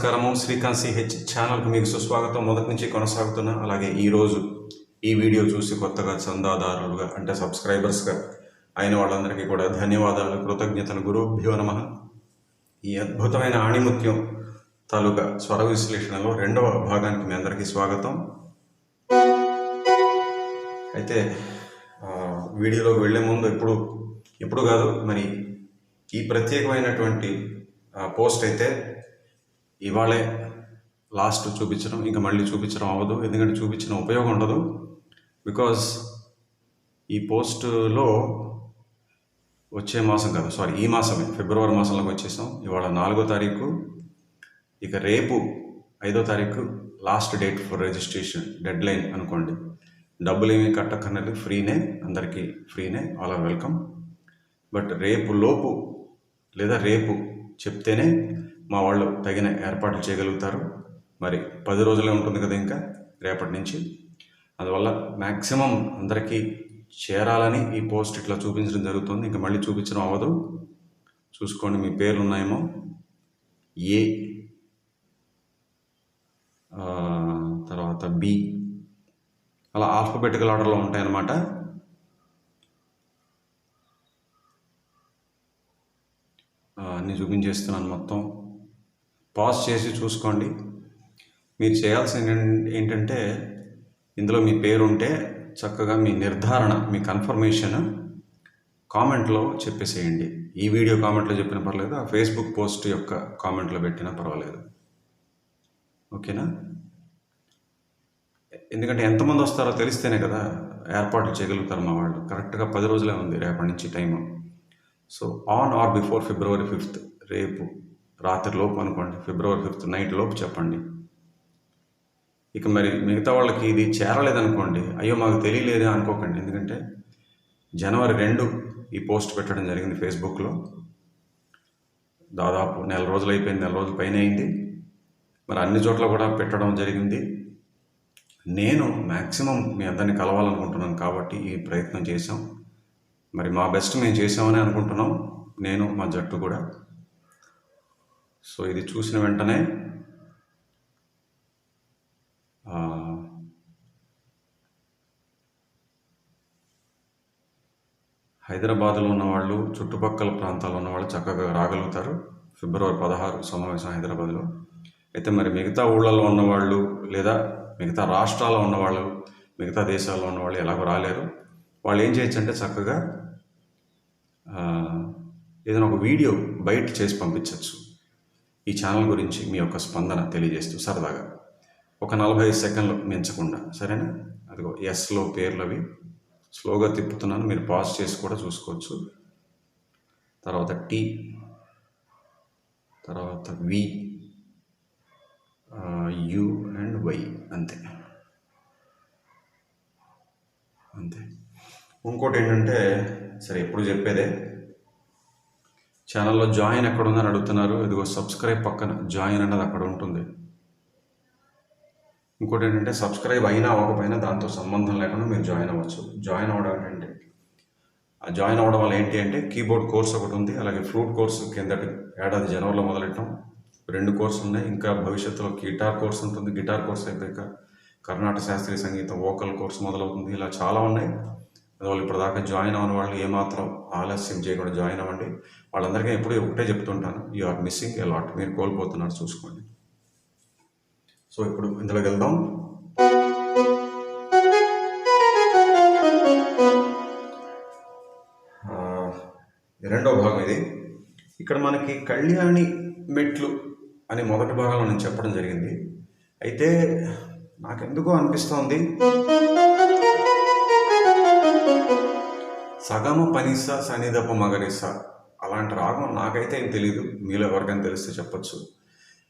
నమస్కారము. శ్రీకాంత్ సిహెచ్ ఛానల్కి మీకు సుస్వాగతం. మొదటి నుంచి కొనసాగుతున్నా అలాగే ఈరోజు ఈ వీడియో చూసి కొత్తగా చందాదారులుగా అంటే సబ్స్క్రైబర్స్గా అయిన వాళ్ళందరికీ కూడా ధన్యవాదాలు. కృతజ్ఞతలు. గురుభ్యో నమ. ఈ అద్భుతమైన ఆణిముత్యం తాలూకా స్వర విశ్లేషణలో రెండవ భాగానికి మీ అందరికీ స్వాగతం. అయితే వీడియోలోకి వెళ్ళే ముందు ఇప్పుడు ఇప్పుడు కాదు మరి ఈ ప్రత్యేకమైనటువంటి పోస్ట్ అయితే ఇవాళే లాస్ట్ చూపించడం ఇంకా మళ్ళీ చూపించడం అవ్వదు. ఎందుకంటే చూపించిన ఉపయోగం ఉండదు. బికాజ్ ఈ పోస్టులో వచ్చే మాసం కాదు సారీ ఈ మాసమే ఫిబ్రవరి మాసంలోకి వచ్చేసాం. ఇవాళ నాలుగో తారీఖు. ఇక రేపు ఐదో తారీఖు last date for registration deadline అనుకోండి. డబ్బులు ఏమీ కట్టక్కర్లేదు ఫ్రీనే అందరికీ ఫ్రీనే ఆల్ ఆర్ వెల్కమ్. బట్ రేపు లోపు లేదా రేపు చెప్తేనే మా వాళ్ళు తగిన ఏర్పాట్లు చేయగలుగుతారు. మరి పది రోజులే ఉంటుంది కదా ఇంకా రేపటి నుంచి. అందువల్ల మ్యాక్సిమం అందరికీ చేరాలని ఈ పోస్ట్ ఇట్లా చూపించడం జరుగుతుంది. ఇంకా మళ్ళీ చూపించడం అవ్వదు. చూసుకోండి మీ పేర్లు ఉన్నాయేమో. ఏ తర్వాత బి. అలా ఆల్ఫబెటికల్ ఆర్డర్లో ఉంటాయన్నమాట. అన్నీ చూపించేస్తున్నాను మొత్తం. పాజ్ చేసి చూసుకోండి. మీరు చేయాల్సింది ఏంటంటే ఇందులో మీ పేరు ఉంటే చక్కగా మీ నిర్ధారణ మీ కన్ఫర్మేషన్ కామెంట్లో చెప్పేసేయండి. ఈ వీడియో కామెంట్లో చెప్పినా పర్లేదు ఆ ఫేస్బుక్ పోస్ట్ యొక్క కామెంట్లో పెట్టినా పర్వాలేదు. ఓకేనా? ఎందుకంటే ఎంతమంది వస్తారో తెలిస్తేనే కదా ఏర్పాట్లు చేయగలుగుతారు మా వాళ్ళు. కరెక్ట్గా పది రోజులే ఉంది రేపటి నుంచి time. So on or before February fifth రేపు రాత్రి లోపు అనుకోండి ఫిబ్రవరి ఫిఫ్త్ నైట్ లోపు చెప్పండి. ఇక మరి మిగతా వాళ్ళకి ఇది చేరలేదనుకోండి అయ్యో మాకు తెలియలేదే అనుకోకండి. ఎందుకంటే జనవరి రెండు ఈ పోస్ట్ పెట్టడం జరిగింది ఫేస్బుక్లో. దాదాపు నెల రోజులు అయిపోయింది నెల రోజుల పైన అయింది. మరి అన్ని చోట్ల కూడా పెట్టడం జరిగింది. నేను మ్యాక్సిమం మీ అందరిని కలవాలనుకుంటున్నాను కాబట్టి ఈ ప్రయత్నం చేశాం. మరి మా బెస్ట్ మేము చేసామని అనుకుంటున్నాం. నేను మా జట్టు కూడా. సో ఇది చూసిన వెంటనే హైదరాబాద్లో హైదరాబాద్లో ఉన్నవాళ్ళు చుట్టుపక్కల ప్రాంతాల్లో ఉన్నవాళ్ళు చక్కగా రాగలుగుతారు. ఫిబ్రవరి పదహారు సమావేశం హైదరాబాద్లో. అయితే మరి మిగతా ఊళ్ళల్లో ఉన్నవాళ్ళు లేదా మిగతా రాష్ట్రాల్లో ఉన్నవాళ్ళు మిగతా దేశాల్లో ఉన్నవాళ్ళు ఎలాగో రాలేరు. వాళ్ళు ఏం చేయొచ్చు అంటే చక్కగా ఏదైనా ఒక వీడియో బయట చేసి పంపించవచ్చు ఈ ఛానల్ గురించి మీ యొక్క స్పందన తెలియజేస్తూ సరదాగా. ఒక నలభై ఐదు సెకండ్లు మించకుండా సరేనా? అదిగో ఎస్లో పేర్లు అవి. స్లోగా తిప్పుతున్నాను మీరు పాజ్ చేసి కూడా చూసుకోవచ్చు. తర్వాత టీ తర్వాత వి యు అండ్ వై అంతే. అంతే. ఇంకోటి ఏంటంటే సరే ఎప్పుడు చెప్పేదే? ఛానల్లో జాయిన్ ఎక్కడ ఉందని అడుగుతున్నారు. ఇదిగో సబ్స్క్రైబ్ పక్కన జాయిన్ అన్నది అక్కడ ఉంటుంది. ఇంకోటి ఏంటంటే సబ్స్క్రైబ్ అయినా అవ్వకపోయినా దాంతో సంబంధం లేకుండా మీరు జాయిన్ అవ్వచ్చు. జాయిన్ అవ్వడం ఏంటంటే ఆ జాయిన్ అవ్వడం వల్ల ఏంటి అంటే కీబోర్డ్ కోర్స్ ఒకటి ఉంది. అలాగే ఫ్లూట్ కోర్సు కిందటి ఏడాది జనవరిలో మొదలెట్టాం రెండు కోర్సులు ఉన్నాయి. ఇంకా భవిష్యత్తులో గిటార్ కోర్స్ ఉంటుంది. గిటార్ కోర్స్ అయిపోయాక కర్ణాటక శాస్త్రీయ సంగీతం వోకల్ కోర్స్ మొదలవుతుంది. ఇలా చాలా ఉన్నాయి. అందువల్ల ఇప్పుడు దాకా జాయిన్ అవ్వని వాళ్ళు ఏమాత్రం ఆలస్యం చేయకుండా జాయిన్ అవ్వండి. వాళ్ళందరికీ ఎప్పుడూ ఒకటే చెప్తుంటాను you are missing a lot మీరు కోల్పోతున్నారు చూసుకోండి. సో ఇప్పుడు ఇందులోకి వెళ్దాం. రెండో భాగం ఇది. ఇక్కడ మనకి కళ్యాణి మెట్లు అని మొదటి భాగంలో నేను చెప్పడం జరిగింది. అయితే నాకెందుకో అనిపిస్తోంది. సగము పనిస సనిదప మగరిస అలాంటి రాగం నాకైతే ఏం తెలియదు మీలో ఎవరికైనా తెలిస్తే చెప్పొచ్చు.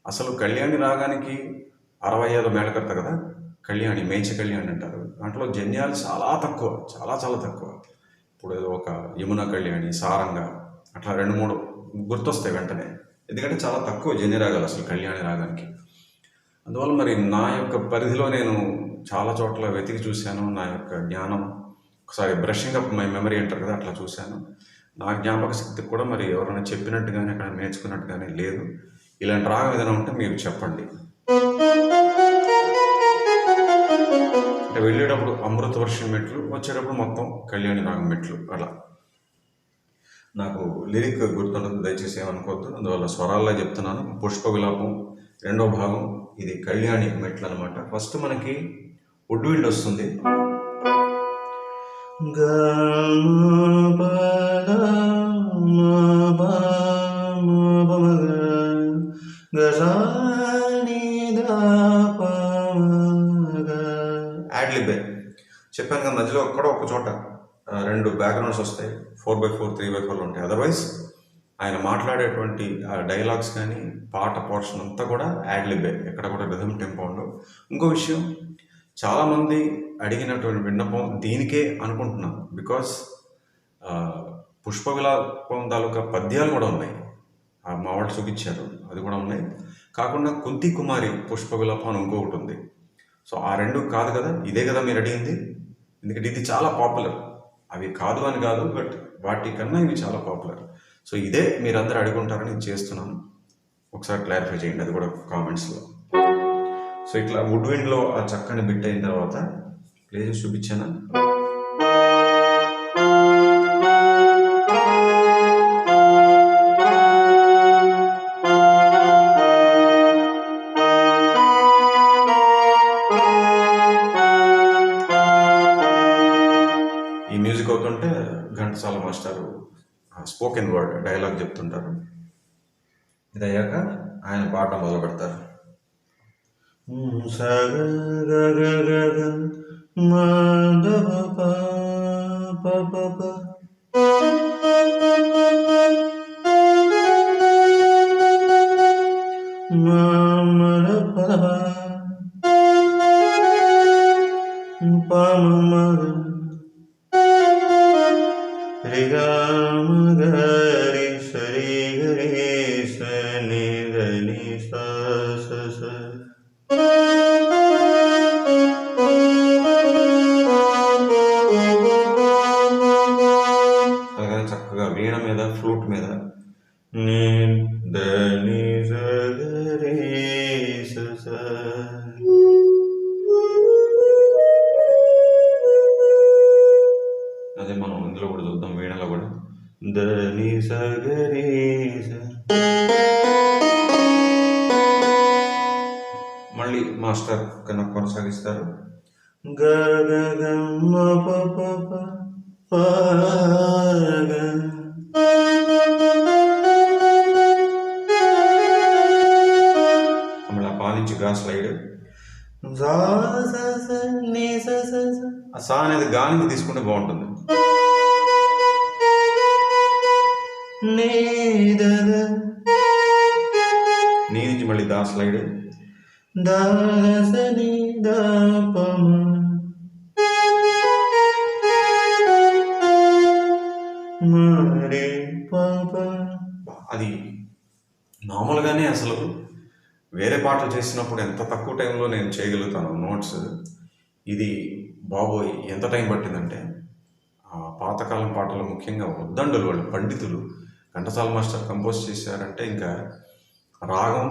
అసలు కళ్యాణి రాగానికి అరవై ఐదు మేళకర్త కదా? కళ్యాణి మేచ కళ్యాణి అంటారు. దాంట్లో జన్యాలు చాలా తక్కువ చాలా చాలా తక్కువ. ఇప్పుడు ఏదో ఒక యమున కళ్యాణి సారంగా అట్లా రెండు మూడు గుర్తొస్తాయి వెంటనే. ఎందుకంటే చాలా తక్కువ జన్య రాగాలు అసలు కళ్యాణి రాగానికి. అందువల్ల మరి నా యొక్క పరిధిలో నేను చాలా చోట్ల వెతికి చూశాను. నా యొక్క జ్ఞానం ఒకసారి బ్రషింగ్ అప్ మై మెమరీ అంటారు కదా అట్లా చూశాను. నా జ్ఞాపక శక్తి కూడా మరి ఎవరైనా చెప్పినట్టు కానీ అక్కడ నేర్చుకున్నట్టు కానీ లేదు. ఇలాంటి రాగం ఏదైనా ఉంటే మీరు చెప్పండి. అంటే వెళ్ళేటప్పుడు అమృత వర్షం మెట్లు వచ్చేటప్పుడు మొత్తం కళ్యాణి రాగం మెట్లు అలా. నాకు లిరిక్ గుర్తుండదు దయచేసి ఏమనుకోవద్దు. అందువల్ల స్వరాల్లో చెప్తున్నాను. పుష్ప విలాపం రెండో భాగం ఇది కళ్యాణి మెట్లు అనమాట ఫస్ట్ మనకి వుడ్ విండ్ వస్తుంది. గా మధ్యలో కూడా ఒక చోట రెండు బ్యాక్గ్రౌండ్స్ వస్తాయి. Four by four three by ఫోర్లు ఉంటాయి. అదర్వైజ్ ఆయన మాట్లాడేటువంటి డైలాగ్స్ కానీ పాట పోర్షన్ అంతా కూడా యాడ్లిబే ఎక్కడ కూడా రిథమ్ టెంపో ఉండవు. ఇంకో విషయం చాలామంది అడిగినటువంటి విన్నపం దీనికే అనుకుంటున్నాం. బికాస్ పుష్ప విలాపం తాలూకా పద్యాలు కూడా ఉన్నాయి. ఆ మా వాళ్ళు చూపించారు. అది కూడా ఉన్నాయి. కాకుండా కుంతి కుమారి పుష్ప విలాపం అని ఇంకొకటి ఉంది. సో ఆ రెండు కాదు కదా? ఇదే కదా మీరు అడిగింది? ఎందుకంటే ఇది చాలా పాపులర్. అవి కాదు అని కాదు బట్ వాటి కన్నా ఇవి చాలా పాపులర్. సో ఇదే మీరందరూ అడుగుంటారని నేను చేస్తున్నాను. ఒకసారి క్లారిఫై చేయండి అది కూడా కామెంట్స్లో. సో ఇట్లా వుడ్ విండ్లో ఆ చక్కని బిట్ అయిన తర్వాత ప్లేసెస్ చూపించాను చూపించానా? స్పోకెన్ వర్డ్ డైలాగ్ చెప్తుంటారు. ఇది అయ్యాక ఆయన పాట మొదలు పెడతారు గరి ని దని స స అదే మనం ఇందులో కూడా చూద్దాం వీణలో కూడా. దని స స మళ్ళీ మాస్టర్ కన్నా కొనసాగిస్తారు. గ గ ప ప ప ప గ ఆ పాలించి గా స్లైడ్ స అనేది గా నుంచి తీసుకుంటే బాగుంటుంది. ని నుంచి మళ్ళీ దా స్లైడ్. అది మామూలుగానే అసలు వేరే పాటలు చేసినప్పుడు ఎంత తక్కువ టైంలో నేను చేయగలుగుతాను? నోట్స్. ఇది బాబోయ్ ఎంత టైం పట్టిందంటే ఆ పాతకాలం పాటలు ముఖ్యంగా ఉద్దండులు వాళ్ళు పండితులు ఘంటసాల మాస్టర్ కంపోజ్ చేశారంటే ఇంకా రాగం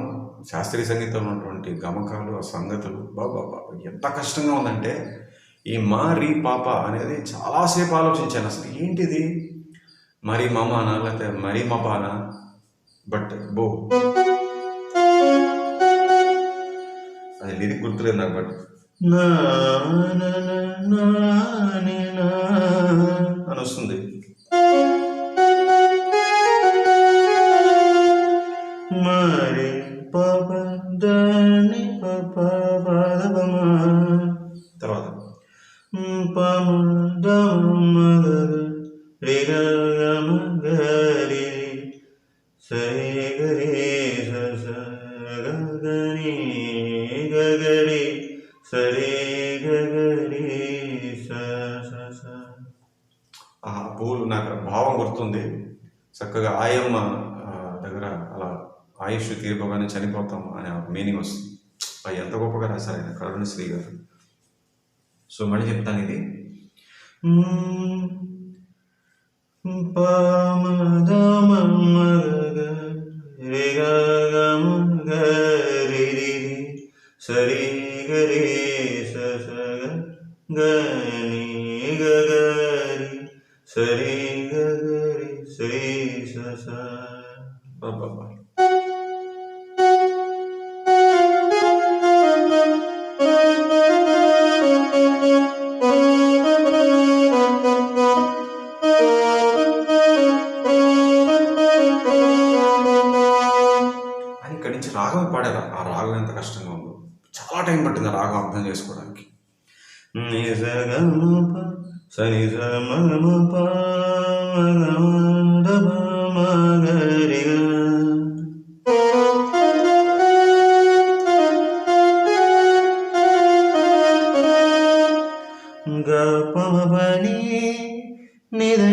శాస్త్రీయ సంగీతంలో ఉన్నటువంటి గమకాలు ఆ సంగతులు బాబా బాబా ఎంత కష్టంగా ఉందంటే ఈ మా రీ పాప అనేది చాలాసేపు ఆలోచించాను అసలు ఏంటిది? మరి మమానా లేకపోతే మరి మపానా బట్ బో. అది లిరిక్ గుర్తులేదు నాకు బట్. అని వస్తుంది దగ్గర అలా ఆయుష్ తీరిపోగానే చనిపోతాం అనే మీనింగ్ వస్తుంది అది ఎంత గొప్పగా రాశారు ఆయన కరుణశ్రీ గారు సో మళ్ళీ చెప్తాను ఇది సరి గరి గని గరి సరి అర్థం చేసుకోవడానికి. ని స గ మ ప స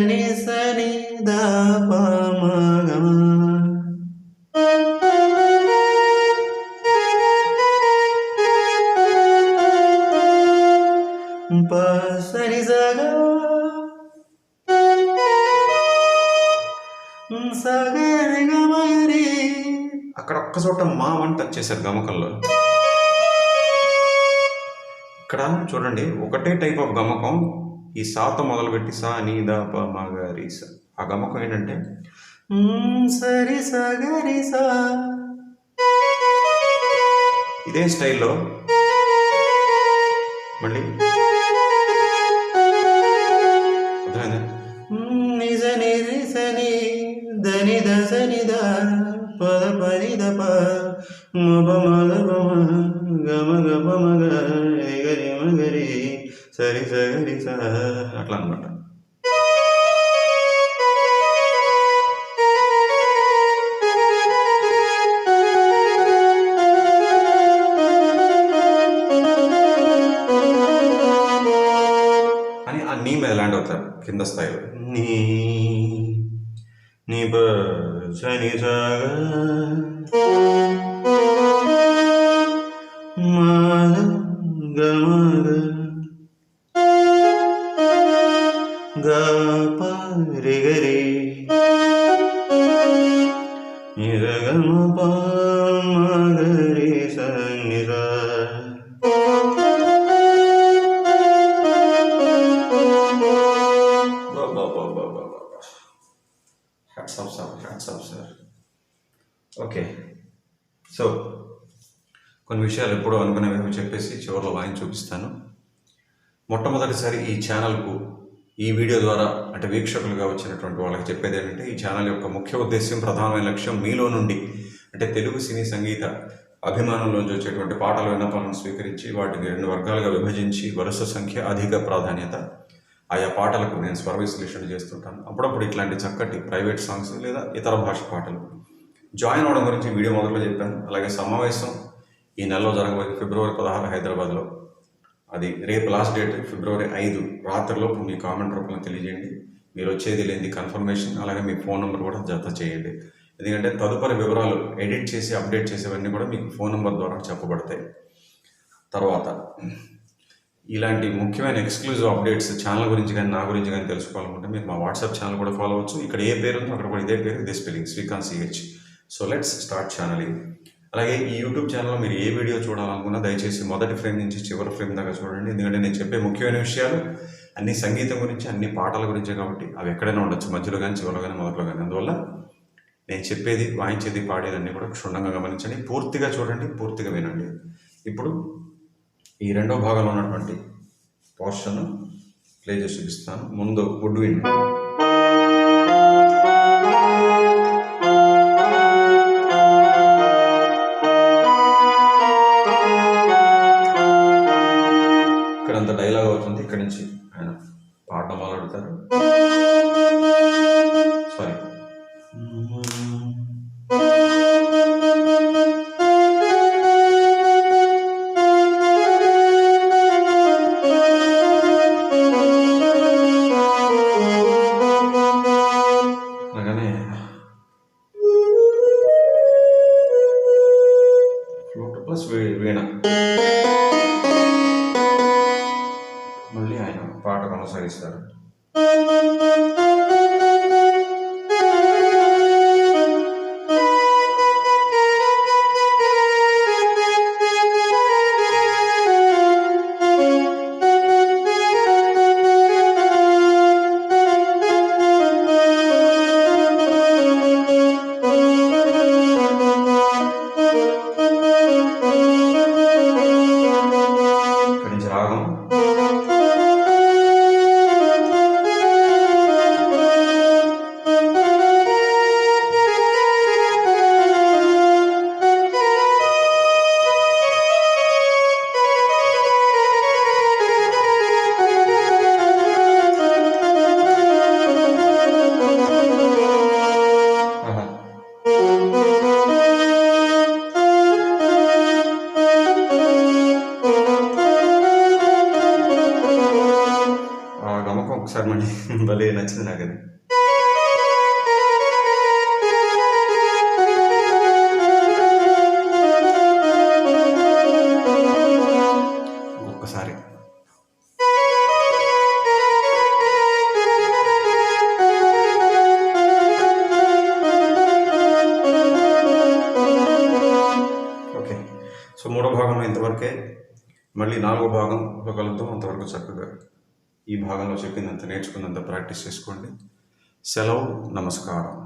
ని స అని టచ్ చేశారు గమకంలో. ఇక్కడ చూడండి ఒకటే టైప్ ఆఫ్ గమకం ఈ సాతో మొదలుపెట్టి సా నీ దా ప మా స. ఆ గమకం ఏంటంటే సరి స గ స. ఇదే స్టైల్లో మళ్ళీ అర్థమైందా? నిజ ని రి స ని ద ని ద ద ప. ద ప ని ద ప మ సరి స. అట్లా అనమాట అని ఆ నీ మీద ల్యాండ్ అవుతారు కింద స్థాయిలో. నీ నీ ప స ని రి సార్ సార్ ఓకే సో కొన్ని విషయాలు ఎప్పుడో అనుకునేవేమో చెప్పేసి చివరిలో వాయిని చూపిస్తాను. మొట్టమొదటిసారి ఈ ఛానల్కు ఈ వీడియో ద్వారా అంటే వీక్షకులుగా వచ్చినటువంటి వాళ్ళకి చెప్పేది ఏంటంటే ఈ ఛానల్ యొక్క ముఖ్య ఉద్దేశం ప్రధానమైన లక్ష్యం మీలో నుండి అంటే తెలుగు సినీ సంగీత అభిమానంలోంచి వచ్చేటువంటి పాటల విన్నపాలను స్వీకరించి వాటిని రెండు వర్గాలుగా విభజించి వరుస సంఖ్య అధిక ప్రాధాన్యత ఆయా పాటలకు నేను స్వర విశ్లేషణ చేస్తుంటాను. అప్పుడప్పుడు ఇట్లాంటి చక్కటి ప్రైవేట్ సాంగ్స్ లేదా ఇతర భాష పాటలు జాయిన్ అవడం గురించి వీడియో మొదట్లో చెప్పాను. అలాగే సమావేశం ఈ నెలలో జరగబోయే ఫిబ్రవరి పదహారు హైదరాబాద్లో. అది రేపు లాస్ట్ డేట్ ఫిబ్రవరి ఐదు రాత్రిలోపు మీ కామెంట్ రూపంలో తెలియజేయండి. మీరు వచ్చేది లేని కన్ఫర్మేషన్ అలాగే మీ ఫోన్ నెంబర్ కూడా జత చేయండి. ఎందుకంటే తదుపరి వివరాలు ఎడిట్ చేసి అప్డేట్ చేసేవన్నీ కూడా మీకు ఫోన్ నెంబర్ ద్వారా చెప్పబడతాయి. తర్వాత ఇలాంటి ముఖ్యమైన ఎక్స్క్లూజివ్ అప్డేట్స్ ఛానల్ గురించి కానీ నా గురించి కానీ తెలుసుకోవాలనుకుంటే మీరు మా వాట్సాప్ ఛానల్ కూడా ఫాలో అవ్వచ్చు. ఇక్కడ ఏ పేరు ఉందో అక్కడ కూడా ఇదే పేరు ఇదే spelling Srikanth CH so let's start channelling. అలాగే ఈ యూట్యూబ్ ఛానల్లో మీరు ఏ వీడియో చూడాలనుకున్నా దయచేసి మొదటి ఫ్రేమ్ నుంచి చివరి ఫ్రేమ్ దాకా చూడండి. ఎందుకంటే నేను చెప్పే ముఖ్యమైన విషయాలు అన్ని సంగీతం గురించి అన్ని పాటల గురించే కాబట్టి అవి ఎక్కడైనా ఉండొచ్చు మధ్యలో కానీ చివరిలో కానీ మొదట్లో కానీ. అందువల్ల నేను చెప్పేది వాయించేది పాడేదన్నీ కూడా క్షుణ్ణంగా గమనించండి. పూర్తిగా చూడండి పూర్తిగా వినండి. ఇప్పుడు ఈ రెండో భాగంలో ఉన్నటువంటి పోర్షన్ ప్లే చేసి చూపిస్తాను. ముందు వుడ్ విన్ ప్లస్ వీణ. మళ్ళీ ఆయన పాట కొనసాగిస్తారు. రాగం प्रश्न न करें భాగంలో చెప్పిందంత నేర్చుకున్నంత ప్రాక్టీస్ చేసుకోండి. సెలవు నమస్కారం.